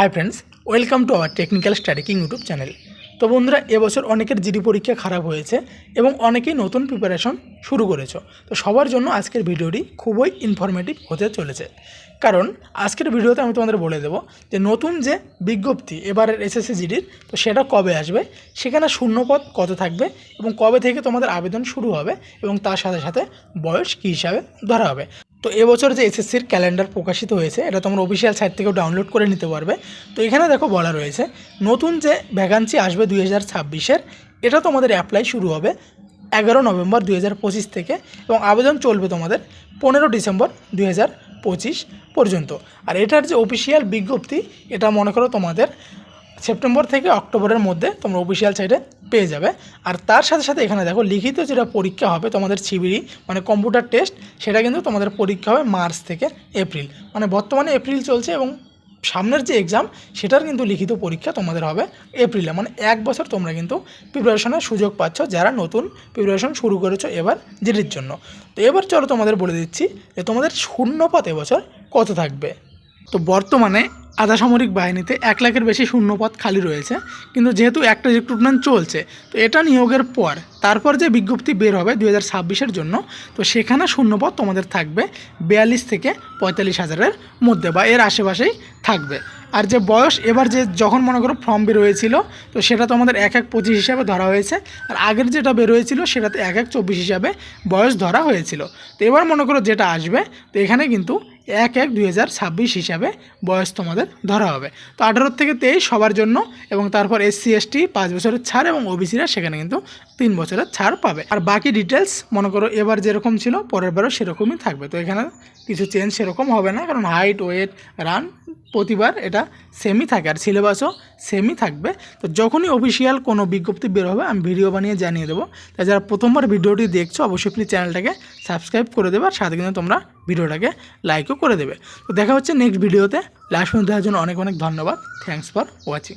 Hi friends welcome to our technical study king YouTube channel তো বন্ধুরা, এবছর অনেকের জিডি পরীক্ষা খারাপ হয়েছে এবং অনেকেই নতুন প্রিপারেশন শুরু করেছ। তো সবার জন্য আজকের ভিডিওটি খুবই ইনফরমেটিভ হতে চলেছে। কারণ আজকের ভিডিওতে আমি তোমাদের বলে দেবো যে নতুন যে বিজ্ঞপ্তি এবারের এসএসসি জিডির, তো সেটা কবে আসবে, সেখানে শূন্যপদ কত থাকবে এবং কবে থেকে তোমাদের আবেদন শুরু হবে এবং তার সাথে সাথে বয়স কী হিসাবে ধরা হবে। তো এবছর যে এসএসসির ক্যালেন্ডার প্রকাশিত হয়েছে, এটা তোমরা অফিসিয়াল সাইট থেকেও ডাউনলোড করে নিতে পারবে। তো এখানে দেখো বলা রয়েছে, নতুন যে ভ্যাকান্সি আসবে দুই হাজার ছাব্বিশের, এটা তোমাদের অ্যাপ্লাই শুরু হবে এগারো নভেম্বর দুই হাজার পঁচিশ থেকে এবং আবেদন চলবে তোমাদের পনেরো ডিসেম্বর দুই হাজার পঁচিশ পর্যন্ত। আর এটার যে অফিসিয়াল বিজ্ঞপ্তি, এটা মনে করো তোমাদের সেপ্টেম্বর থেকে অক্টোবরের মধ্যে তোমরা অফিসিয়াল সাইটে পেয়ে যাবে। আর তার সাথে সাথে এখানে দেখো লিখিত যেটা পরীক্ষা হবে তোমাদের সিবিডি মানে কম্পিউটার টেস্ট সেটা কিন্তু তোমাদের পরীক্ষা হবে মার্চ থেকে এপ্রিল। মানে বর্তমানে এপ্রিল চলছে এবং সামনের যে এক্সাম সেটার কিন্তু লিখিত পরীক্ষা তোমাদের হবে এপ্রিলে। মানে এক বছর তোমরা কিন্তু প্রিপারেশনের সুযোগ পাচ্ছ যারা নতুন প্রিপারেশন শুরু করেছ এবার জিডির জন্য। তো এবার চলো তোমাদের বলে দিচ্ছি যে তোমাদের শূন্যপথ এবছর কত থাকবে। তো বর্তমানে আধা সামরিক বাহিনীতে এক লাখের বেশি শূন্যপদ খালি রয়েছে, কিন্তু যেহেতু একটা রিক্রুটমেন্ট চলছে, তো এটা নিয়োগের পর, তারপর যে বিজ্ঞপ্তি বের হবে দু হাজার ছাব্বিশের জন্য, তো সেখানে শূন্যপদ তোমাদের থাকবে বিয়াল্লিশ থেকে পঁয়তাল্লিশ হাজারের মধ্যে বা এর আশেপাশেই থাকবে। আর যে বয়স, এবার যে যখন মনে করো ফর্ম বেরোয়েছিল, তো সেটা তো আমাদের এক এক পঁচিশ হিসাবে ধরা হয়েছে, আর আগের যেটা বেরোয়েছিল সেটাতে এক এক চব্বিশ হিসাবে বয়স ধরা হয়েছিল। তো এবার মনে করো যেটা আসবে, তো এখানে কিন্তু এক এক দুই হিসাবে বয়স তোমাদের ধরা হবে। তো আঠারো থেকে তেইশ সবার জন্য এবং তারপর এসসি এসটি পাঁচ বছরের ছাড় এবং ওবিসিরা সেখানে কিন্তু তিন বছরের ছাড় পাবে। আর বাকি ডিটেলস মনে করো এবার যেরকম ছিল, পরের বারও সেরকমই থাকবে। তো এখানে কিছু চেঞ্জ সেরকম হবে না, কারণ হাইট ওয়েট রান প্রতিবার এটা সেমই থাকে, আর সিলেবাসও সেমই থাকবে। তো যখনই অফিসিয়াল কোনো বিজ্ঞপ্তি বের হবে, আমি ভিডিও বানিয়ে জানিয়ে দেবো। তাই যারা প্রথমবার ভিডিওটি দেখছ, অবশ্যই প্লিজ চ্যানেলটাকে সাবস্ক্রাইব করে দেবে, আর সাথে কিন্তু তোমরা ভিডিওটাকে লাইকও করে দেবে। তো দেখা হচ্ছে নেক্সট ভিডিওতে লাস্ট পর্যন্ত দেওয়ার জন্য অনেক অনেক ধন্যবাদ। Thanks for watching